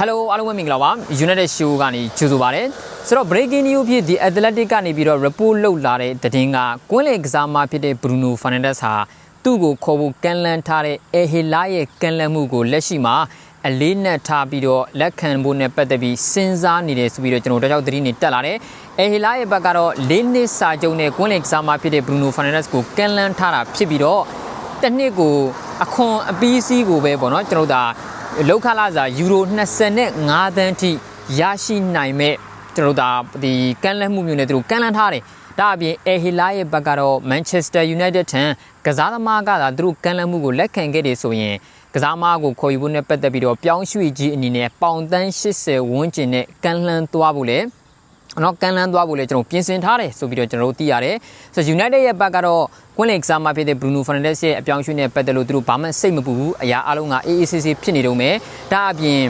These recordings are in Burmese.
Hello အားလုံးပဲမင်္ဂလာပါ United Show ကနေကြိုဆိုပါရစေဆိုတော့ breaking news ဖြစ်ဒီ Athletic ကနေပြီးတော့ report လုပ်လာတဲ့သတင်းကကွင်းလေကစားမဖြစ်တဲ့ Bruno Fernandes ဟာသူ့ကိုခေါ်ဖို့ကန်လန်ထားတဲ့ Ehela ရဲ့ကန်လန်မှုကိုလက်ရှိမှာအလေးနက်ထားပြီးတော့လက်ခံဖို့နဲ့ပတ်သက်ပြီးစဉ်းစားနေတယ်ဆိုပြီးတော့ကျွန်တော်တို့တောက်သတင်းတွေတက်လာတယ်။ Ehela ရဲ့ဘက်ကတော့၄နှစ်စာချုပ်နဲ့ကွင်းလေကစားမဖြစ်တဲ့ Bruno Fernandes ကိုကန်လန်ထားတာဖြစ်ပြီးတော့တစ်နှစ်ကိုအခွန်အပီးစီးကိုပဲပေါ့နော်ကျွန်တော်တို့ဒါ လောက်ခလာစာယူရို25သန်းထိရရှိနိုင်မဲ့ကျွန်တော်တို့ဒါဒီကန်လန့်မှုမျိုးနဲ့သူတို့ကန်လန့်ထားတယ်။ဒါအပြင်အဲဟီလာရဲ့ဘက်ကတော့ Manchester United ထံကစားသမားကသာသူတို့ကန်လန့်မှုကိုလက်ခံခဲ့တယ်ဆိုရင်ကစားသမားကိုခေါ်ယူဖို့နဲ့ပတ်သက်ပြီးတော့ပြောင်းရွှေ့ကြီးအနေနဲ့ပေါင်တန်း80ဝန်းကျင်နဲ့ကန်လန့်သွားဖို့လေ နော်ကန်လန်းသွားဖို့လည်းကျွန်တော်ပြင်ဆင်ထားတယ်ဆိုပြီးတော့ကျွန်တော်တို့သိရတယ်ဆိုတော့ United ရဲ့ဘက်ကတော့ကွင်းလေကစားမဖြစ်တဲ့ Bruno Fernandes ရဲ့အပြောင်းအရွှေ့နဲ့ပတ်သက်လို့သူတို့ဘာမှစိတ်မပူဘူးအရာအလုံးကအေးအေးဆေးဆေးဖြစ်နေတော့မယ်ဒါအပြင်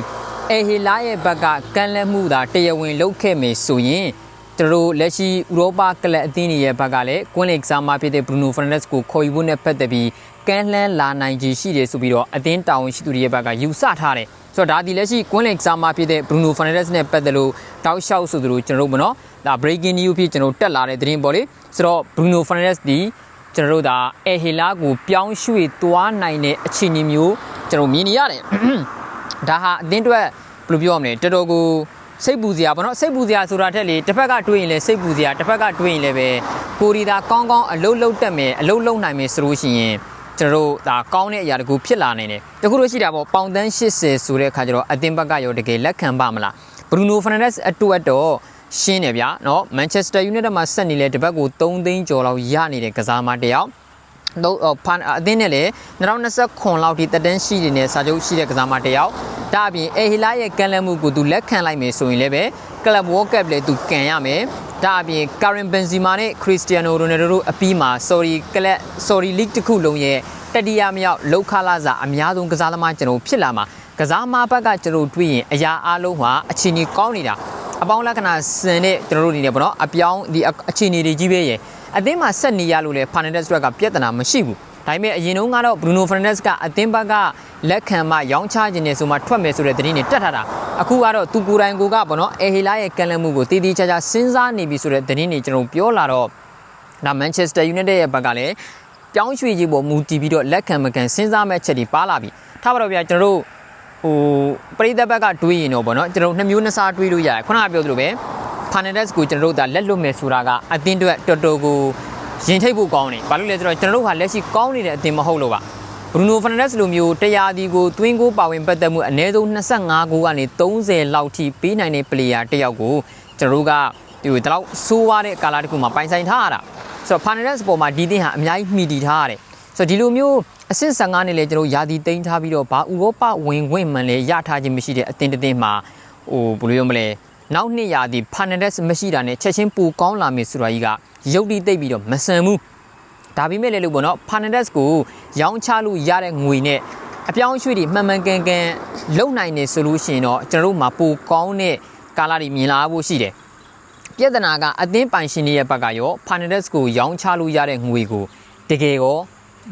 အဲဟီလာရဲ့ဘက်ကကန်လက်မှုသာတရားဝင်လုပ်ခဲ့မယ်ဆိုရင်ကျွန်တော်တို့လက်ရှိဥရောပကလပ်အသင်းတွေရဲ့ဘက်ကလည်းကွင်းလေကစားမဖြစ်တဲ့ Bruno Fernandes ကိုခေါ်ယူဖို့နဲ့ပတ်သက်ပြီးကန်လှမ်းလာနိုင်ခြေရှိတယ်ဆိုပြီးတော့အသင်းတာဝန်ရှိသူတွေရဲ့ဘက်ကယူဆထားတယ် ဆိုတော့ဒါဒီလက်ရှိကွင်းလင်ကစားမဖြစ်တဲ့ Bruno Fernandes နဲ့ပတ်သက်လို့တောက်လျှောက်ဆိုသလိုကျွန်တော်တို့မနော်ဒါ breaking news ဖြစ်ကျွန်တော်တက်လာတဲ့သတင်းပေါ့လေဆိုတော့ Bruno Fernandes ဒီကျွန်တော်တို့ဒါအဲဟီလာကိုပြောင်းရွှေ့သွားနိုင်တဲ့အခြေအနေမျိုးကျွန်တော်မြင်နေရတယ်ဒါဟာအသင်းအတွက်ဘယ်လိုပြောရမလဲတော်တော်ကိုစိတ်ပူစရာပေါ့နော်စိတ်ပူစရာဆိုတာထက်လေတစ်ဖက်ကတွေးရင်လည်းစိတ်ပူစရာတစ်ဖက်ကတွေးရင်လည်းပဲကိုရီသာကောင်းကောင်းအလုတ်လုတ်တက်မယ်အလုတ်လုတ်နိုင်မယ်ဆိုလို့ရှိရင် ကျွန်တော်တို့ဒါကောင်းတဲ့အရာတကူဖြစ်လာနိုင်တယ်တခုလို့ရှိတာပေါ့ပေါင်တန်း80ဆိုတဲ့အခါကျတော့အသင်းဘက်ကရောတကယ်လက်ခံပါမလားဘရူနိုဖာနန်ဒက်စ်အတွက်တော့ရှင်းတယ်ဗျာเนาะမန်ချက်စတာယူနိုက်တက်မှာဆက်နေလဲတပတ်ကို3သိန်းကျော်လောက်ရနေတဲ့ကစားမတစ်ယောက်တော့ဖန်အသင်းနဲ့လည်း2029လောက်ထိတက်တန်းရှိနေတဲ့စာချုပ်ရှိတဲ့ကစားမတစ်ယောက်ဒါအပြင်အေဟီလာရဲ့ကန်လမှုကိုသူလက်ခံလိုက်မယ်ဆိုရင်လည်းပဲကလပ်ဝေါ်ကပ်လည်းသူကန်ရမယ် ဒါအပြင်ကာရင်ဘန်ဇီမာနဲ့ခရစ္စတီယာနိုရိုနယ်ဒိုတို့အပြီးမှာ sorry ကလပ် sorry league တစ်ခုလုံးရဲ့တတိယမြောက်လောက်ခလာစာအများဆုံးကစားသမားကျွန်တော်ဖြစ်လာမှာကစားမဘက်ကကျွန်တော်တွေ့ရင်အရာအလုံးဟာအခြေအနေကောင်းနေတာအပေါင်းလက္ခဏာစင်တဲ့ကျွန်တော်တို့အနေနဲ့ပေါ့နော်အပြောင်းဒီအခြေအနေတွေကြီးပဲရဲ့အသင်းမှာဆက်နေရလို့လဲ Fernandes ကပြဿနာမရှိဘူး ဒါပေမဲ့အရင်တုန်းကတော့ Bruno Fernandes ကအသင်းဘက်ကလက်ခံမှရောင်းချခြင်းနဲ့ဆိုမှထွက်မယ်ဆိုတဲ့သတင်းတွေတက်ထားတာအခုကတော့သူကိုယ်တိုင်ကိုကပေါ့နော်အေဟီလာရဲ့ကန်လမှုကိုတည်တည်ချာချာစဉ်းစားနေပြီဆိုတဲ့သတင်းတွေကျွန်တော်ပြောလာတော့ဒါ Manchester United ရဲ့ဘက်ကလည်းပြောင်းရွှေ့ကြီးပေါ်မူတည်ပြီးတော့လက်ခံမခံစဉ်းစားမဲ့ချက်တွေပါလာပြီထားပါတော့ဗျာကျွန်တော်တို့ဟိုပရိသတ်ဘက်ကတွေးရင်တော့ဗောနော်ကျွန်တော်နှစ်မျိုးနှစ်စားတွေးလို့ရတယ်ခုနကပြောသလိုပဲ Fernandes ကိုကျွန်တော်တို့ဒါလက်လွတ်မယ်ဆိုတာကအသင်းအတွက်တော်တော်ကို ရင်ထိတ်ဖို့ကောင်းတယ်ဘာလို့လဲဆိုတော့ကျွန်တော်တို့ဟာလက်ရှိကောင်းနေတဲ့အသင်းမဟုတ်လို့ပါ Bruno Fernandes လိုမျိုးတရားဒီကိုတွင်းကိုပါဝင်ပတ်သက်မှုအနည်းဆုံး25ဂိုးကနေ30လောက်ထိပေးနိုင်တဲ့ player တစ်ယောက်ကိုကျွန်တော်တို့ကဒီဒီလောက်ဆိုးွားတဲ့ကာလာတစ်ခုမှာပိုင်ဆိုင်ထားရတာဆိုတော့ Fernandes ပေါ်မှာဒီသင်းဟာအများကြီးမှီတည်ထားရတယ်ဆိုတော့ဒီလိုမျိုးအဆင့်15နဲ့လည်းကျွန်တော်ယာတီတိန်းထားပြီးတော့ဘာဥရောပဝင်ခွင့်မှန်လဲရထားခြင်းမရှိတဲ့အသင်းတစ်သင်းမှာဟိုဘယ်လိုပြောမလဲနောက်နှစ်ရာသီ Fernandes မရှိတာနဲ့ချက်ချင်းပိုကောင်းလာမယ်ဆိုတာကြီးက ရုပ်တိတိတ်ပြီးတော့မဆန်ဘူးဒါပေမဲ့လည်းလို့ပေါ့နော် Fernandes ကိုရောင်းချလို့ရတဲ့ငွေနဲ့အပြောင်းရွှေ့တွေမှန်မှန်ကန်ကန်လုံနိုင်နေဆိုလို့ရှိရင်တော့ကျွန်တော်တို့မှာပိုကောင်းတဲ့ကာလာတွေမြင်လာဖို့ရှိတယ်ပြဿနာကအသင်းပိုင်ရှင်တွေရဲ့ဘက်ကရော Fernandes ကိုရောင်းချလို့ရတဲ့ငွေကိုတကယ်ရော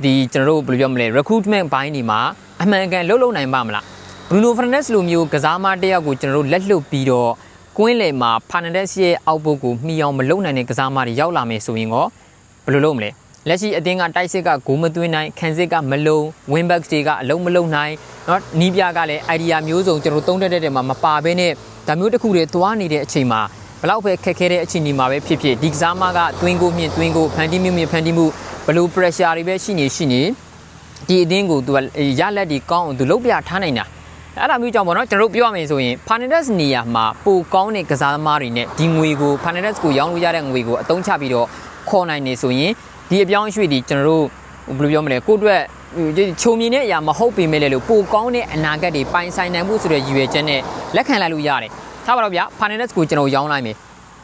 ဒီကျွန်တော်တို့ဘယ်လိုပြောမလဲ recruitment ဘိုင်းဒီမှာအမှန်ကန်လှုပ်လှုပ်နိုင်ပါမလား Bruno Fernandes လိုမျိုးကစားမတစ်ယောက်ကိုကျွန်တော်တို့လက်လွတ်ပြီးတော့ ကွင်းလယ်မှာ Fernandes ရဲ့အောက်ပုတ်ကိုမှီအောင်မလုပ်နိုင်တဲ့ကစားမတွေရောက်လာမယ်ဆိုရင်ရောဘယ်လိုလုပ်မလဲလက်ရှိအသင်းကတိုက်စစ်ကဂိုးမသွင်းနိုင်ခံစစ်ကမလုံ win back တွေကအလုံးမလုံနိုင်เนาะနီးပြကလည်း idea မျိုးစုံကျွန်တော်သုံးတက်တဲ့မှာမပါဘဲနဲ့ဒါမျိုးတစ်ခုတွေသွားနေတဲ့အချိန်မှာဘလောက်ပဲခက်ခဲတဲ့အချိန်ဒီမှာပဲဖြစ်ဖြစ်ဒီကစားမကတွင်းကိုမြင့်တွင်းကိုဖန်တီးမြင့်မြင့်ဖန်တီးမှုဘလို့ pressure တွေပဲရှိနေရှိနေဒီအသင်းကိုသူကရလက်ဒီကောင်းအောင်သူလုတ်ပြထားနိုင်တာ အဲ့ဒါမျိုးကြောင့်ပေါ့နော်ကျွန်တော်တို့ပြောရမယ်ဆိုရင် Fernandes နေရာမှာပိုကောင်းတဲ့ကစားသမားတွေနဲ့ဒီငွေကို Fernandes ကိုရောင်းလို့ရတဲ့ငွေကိုအသုံးချပြီးတော့ခေါ်နိုင်နေဆိုရင်ဒီအပြောင်းအရွှေ့ဒီကျွန်တော်တို့ဘယ်လိုပြောမလဲကိုအတွက်ချုံမြင်တဲ့အရာမဟုတ်ပေမဲ့လည်းလို့ပိုကောင်းတဲ့အနာဂတ်တွေပိုင်ဆိုင်နိုင်မှုဆိုတဲ့ရည်ရွယ်ချက်နဲ့လက်ခံလိုက်လို့ရတယ်ထားပါတော့ဗျာ Fernandes ကိုကျွန်တော်ရောင်းလိုက်မယ်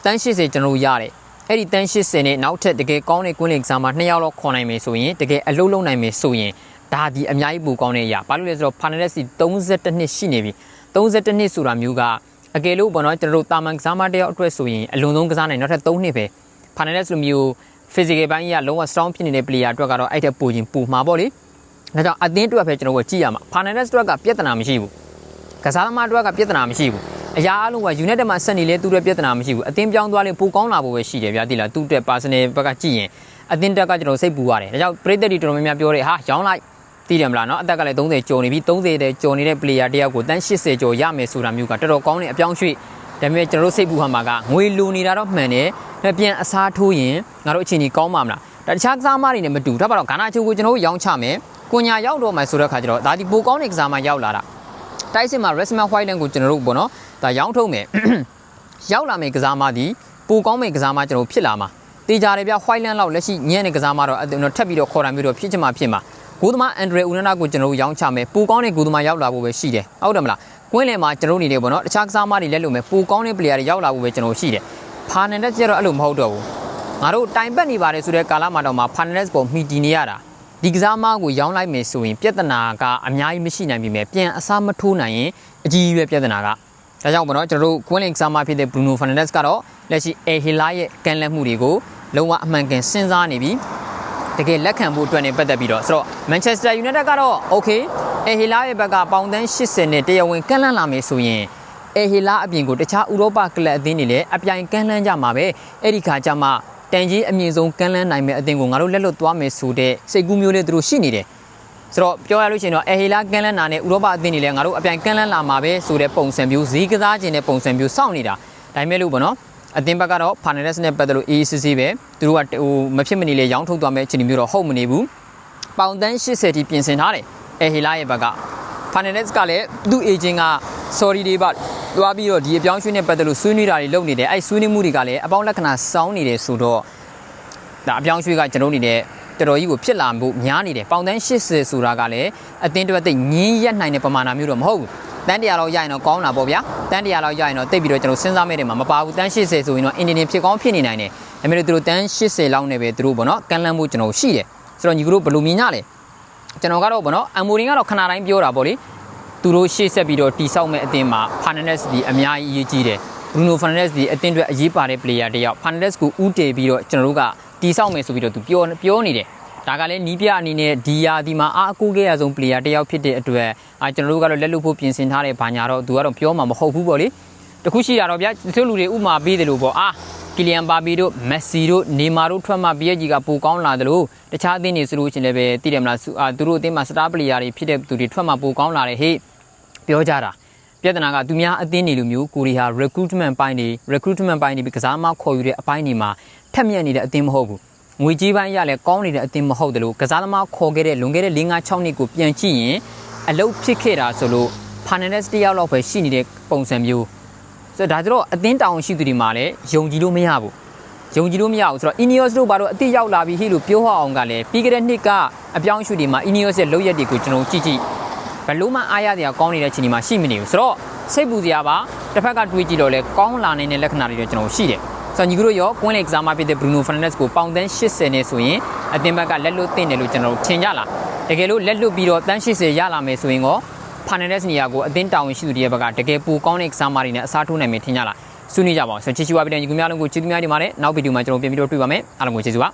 တန်း80ကျွန်တော်ရတယ်အဲ့ဒီတန်း80နဲ့နောက်ထပ်တကယ်ကောင်းတဲ့ကွင်းလင်ကစားမှာ2ယောက်လောက်ခေါ်နိုင်မယ်ဆိုရင်တကယ်အလုပ်လုပ်နိုင်မယ်ဆိုရင် ဒါဒီအများကြီးပိုကောင်းတဲ့အရာဘာလို့လဲဆိုတော့ Fernandes 32နှစ်ရှိနေပြီ32နှစ်ဆိုတာမျိုးကအကယ်လို့ပေါ့နော်ကျွန်တော်တို့တာမန်ကစားမတယောက်အတွက်ဆိုရင်အလွန်ဆုံးကစားနိုင်နောက်ထပ်3နှစ်ပဲ Fernandes လိုမျိုး physical ဘိုင်းကြီးကလုံးဝ strong ဖြစ်နေတဲ့ player အတွက်ကတော့အဲ့တဲ့ပူရင်ပူမှာပေါ့လေဒါကြောင့်အသင်းအတွက်ပဲကျွန်တော်တို့ကြည့်ရမှာ Fernandes အတွက်ကပြဿနာမရှိဘူးကစားသမားအတွက်ကပြဿနာမရှိဘူးအရာအလုံးက United မှာဆက်နေလဲသူ့ရဲ့ပြဿနာမရှိဘူးအသင်းပြောင်းသွားရင်ပိုကောင်းလာဖို့ပဲရှိတယ်ဗျာတိလားသူ့အတွက် personal ဘက်ကကြည့်ရင်အသင်းတက်ကကျွန်တော်စိတ်ပူရတယ်ဒါကြောင့်ပရိသတ်တွေတော်တော်များများပြောတယ်ဟာရောင်းလိုက် သိတယ်မလားเนาะအသက်ကလည်း30ကျော်နေပြီ30တဲ့ကျော်နေတဲ့ player တယောက်ကိုတန်း80ကျော်ရမယ်ဆိုတာမျိုးကတော်တော်ကောင်းတဲ့အပြောင်းရွှေ့ဒါပေမဲ့ကျွန်တော်တို့စိတ်ပူဟမှာကငွေလိုနေတာတော့မှန်တယ်ဒါပြန်အစားထိုးရင်ငါတို့အချိန်ကြီးကောင်းမှာမလားဒါတခြားကစားမတွေနဲ့မတူဒါပါတော့ဂါနာချိုကိုကျွန်တော်တို့ရောင်းချမယ်ကိုညာရောက်တော့မှဆိုတဲ့ခါကျတော့ဒါဒီပိုကောင်းတဲ့ကစားမရောက်လာတာတိုက်စစ်မှာ Resman Whiteland ကိုကျွန်တော်တို့ပေါ့နော်ဒါရောင်းထုတ်မယ် ရောက်လာမယ်ကစားမသည်ပိုကောင်းမယ်ကစားမကျွန်တော်ဖြစ်လာမှာတေချာတယ်ဗျ Whiteland လောက်လက်ရှိညံ့တဲ့ကစားမတော့အဲ့တော့ထပ်ပြီးတော့ခေါ်တာမျိုးတော့ဖြစ်ချင်မှဖြစ်မှာ ဂိုးသမားအန်ဒရီဦးနနာကိုကျွန်တော်တို့ရောင်းချမယ်ပိုကောင်းတဲ့ဂိုးသမားရောက်လာဖို့ပဲရှိတယ်ဟုတ်တယ်မလားကွင်းလယ်မှာကျွန်တော်တို့နေတယ်ပေါ့နော်တခြားကစားမတွေလက်လို့မယ်ပိုကောင်းတဲ့ player တွေရောက်လာဖို့ပဲကျွန်တော်ရှိတယ်ဖာနန်ဒက်ကျတော့အဲ့လိုမဟုတ်တော့ဘူးငါတို့တိုင်ပတ်နေပါတယ်ဆိုတဲ့ကာလမှာတော့မှဖာနန်ဒက်ကိုမှီတည်နေရတာဒီကစားမကိုရောင်းလိုက်မယ်ဆိုရင်ပြဿနာကအများကြီးမရှိနိုင်ပြီမဲ့ပြန်အစားမထိုးနိုင်ရင်အကြီးကြီးပဲပြဿနာကဒါကြောင့်ပေါ့နော်ကျွန်တော်တို့ Queen Link ဆာမဖြစ်တဲ့ Bruno Fernandes ကတော့လက်ရှိ El Hilal ရဲ့ကန်လက်မှုတွေကိုလုံးဝအမှန်ကန်စဉ်းစားနေပြီ တကယ်လက်ခံဖို့အတွက်နေပတ်သက်ပြီးတော့ဆိုတော့ Manchester United ကတော့ okay El Hilal ရဲ့ဘက်ကပေါင်သန်း80နဲ့တရားဝင်ကန့်လန့်လာမယ်ဆိုရင် El Hilal အပြင်ကိုတခြားဥရောပကလပ်အသင်းတွေလည်းအပြိုင်ကန့်လန့်ကြမှာပဲအဲ့ဒီခါကျမှတန်ကြီးအမြင့်ဆုံးကန့်လန့်နိုင်မဲ့အသင်းကိုငါတို့လက်လွတ်သွားမယ်ဆိုတဲ့စိတ်ကူးမျိုးလေးသူတို့ရှိနေတယ်ဆိုတော့ပြောရလို့ရှိရင်တော့အဟီလာကန်လန်နာနဲ့ဥရောပအသင်းတွေလည်းငါတို့အပြိုင်ကန်လန်လာမှာပဲဆိုတဲ့ပုံစံမျိုးဈေးကစားခြင်းတဲ့ပုံစံမျိုးစောင့်နေတာဒါပေမဲ့လို့ပေါ့နော် အသင်းဘက်ကတော့ Fernandes နဲ့ပတ်သက်လို့ ACC ပဲသူတို့ကဟိုမဖြစ်မနေလေရောင်းထုတ်သွားမယ့်အခြေအနေမျိုးတော့ဟုတ်မနေဘူးပေါင်တန်း80တိပြင်ဆင်ထားတယ်အဟီလာရဲ့ဘက်က Fernandes ကလည်းသူ့ agent က sorry တွေပါသွားပြီးတော့ဒီအပြောင်းရွှေ့နဲ့ပတ်သက်လို့ဆွေးနွေးတာတွေလုပ်နေတယ်အဲ့ဆွေးနွေးမှုတွေကလည်းအပေါင်းလက္ခဏာစောင်းနေတယ်ဆိုတော့ဒါအပြောင်းရွှေ့ကကျွန်တော်တို့အနေနဲ့တော်တော်ကြီးကိုဖြစ်လာမှုများနေတယ်ပေါင်တန်း80ဆိုတာကလည်းအတင်းတစ်ပတ်သိပ်ငင်းရက်နိုင်တဲ့ပမာဏမျိုးတော့မဟုတ်ဘူး တန်းတရာလောက်ရရင်တော့ကောင်းတာပေါ့ဗျာတန်းတရာလောက်ရရင်တော့တိတ်ပြီးတော့ကျွန်တော်စဉ်းစားမိတယ်မှာမပါဘူးတန်း80ဆိုရင်တော့အင်ဒီနီဖြစ်ကောင်းဖြစ်နေနိုင်တယ်ဒါပေမဲ့သူတို့တန်း80လောက်နဲ့ပဲသူတို့ပေါ့နော်ကန်လန်းမှုကျွန်တော်ရှိတယ်ဆိုတော့ညီကတို့ဘယ်လိုမြင်ကြလဲကျွန်တော်ကတော့ပေါ့နော်အမိုရင်ကတော့ခဏတိုင်းပြောတာပေါ့လေသူတို့ရှေ့ဆက်ပြီးတော့တီဆောက်မဲ့အသင်းမှာ Fernandes ဒီအများကြီးအရေးကြီးတယ် Bruno Fernandes ဒီအသင်းအတွက်အရေးပါတဲ့ player တစ်ယောက် Fernandes ကိုဥတည်ပြီးတော့ကျွန်တော်တို့ကတီဆောက်မယ်ဆိုပြီးတော့သူပြောပြောနေတယ် ဒါကလည်းနီးပြအနေနဲ့ဒီယာဒီမှာအားအကူခဲ့ရဆုံး player တစ်ယောက်ဖြစ်တဲ့အတွက်အာကျွန်တော်တို့ကတော့လက်လွတ်ဖို့ပြင်ဆင်ထားတဲ့ဘာညာတော့သူကတော့ပြောမှာမဟုတ်ဘူးပေါ့လေတခုရှိရတော့ဗျာတချို့လူတွေဥမာပေးတယ်လို့ပေါ့အာကီလီယန်ပါဘီတို့မက်ဆီတို့နေမာတို့ထွက်မှ PSG ကပိုကောင်းလာတယ်လို့တခြားအသင်းတွေဆိုလို့ရှိရင်လည်းပဲသိတယ်မလားအာသူတို့အသင်းမှာစတားပလေယာတွေဖြစ်တဲ့သူတွေထွက်မှပိုကောင်းလာတယ်ဟေ့ပြောကြတာပြဿနာကသူများအသင်းတွေလိုမျိုးကိုရီဟာ recruitment ပိုင်းတွေ recruitment ပိုင်းတွေပြီးကစားမခေါ်ယူတဲ့အပိုင်းတွေမှာထက်မြက်နေတဲ့အသင်းမဟုတ်ဘူး ငွေကြီးပိုင်းရလဲကောင်းနေတဲ့အသင်းမဟုတ်တယ်လို့ကစားသမားခေါ်ခဲ့တဲ့လွန်ခဲ့တဲ့၄၅6နှစ်ကိုပြန်ကြည့်ရင်အလုတ်ဖြစ်ခဲ့တာဆိုလို့ Fernandes တယောက်လောက်ပဲရှိနေတဲ့ပုံစံမျိုးဆိုတော့ဒါကြတော့အသင်းတောင်ရှိသူတွေမှာလည်းယုံကြည်လို့မရဘူးယုံကြည်လို့မရဘူးဆိုတော့ Ineos တို့ဘာလို့အတိရောက်လာပြီဟိလို့ပြောဟအောင်ကလည်းပြီးခဲ့တဲ့နှစ်ကအပြောင်းအရွှေ့တွေမှာ Ineos ရဲ့လုပ်ရက်တွေကိုကျွန်တော်ကြည့်ကြည့်ဘယ်လို့မှအားရစရာကောင်းနေတဲ့ချိန်ဒီမှာရှိမနေဘူးဆိုတော့စိတ်ပူစရာပါတစ်ဖက်ကတွေးကြည့်တော့လဲကောင်းလာနိုင်တဲ့လက္ခဏာတွေတော့ကျွန်တော်ရှိတယ် ဆိုတော့ညီကတို့ရောကွင်းလေကစားမဖြစ်တဲ့ Bruno Fernandes ကိုပေါင်တန်း80နဲ့ဆိုရင်အသင်းဘက်ကလက်လွတ်တင်တယ်လို့ကျွန်တော်ထင်ကြလားတကယ်လို့လက်လွတ်ပြီးတော့တန်း80ရလာမယ်ဆိုရင်ရော Fernandes နေရာကိုအသင်းတာဝန်ရှိသူတွေရဲ့ဘက်ကတကယ်ပူကောင်းတဲ့ကစားမတွေနဲ့အစားထိုးနိုင်မယ်ထင်ကြလားဆွေးနွေးကြပါအောင်ဆိုတော့ချစ်ချူပါပြည်တဲ့ညီကများလုံးကိုချစ်သူများဒီမှာလည်းနောက်ဗီဒီယိုမှာကျွန်တော်ပြန်ပြီးတော့တွေ့ပါမယ်အားလုံးကိုကျေးဇူးပါ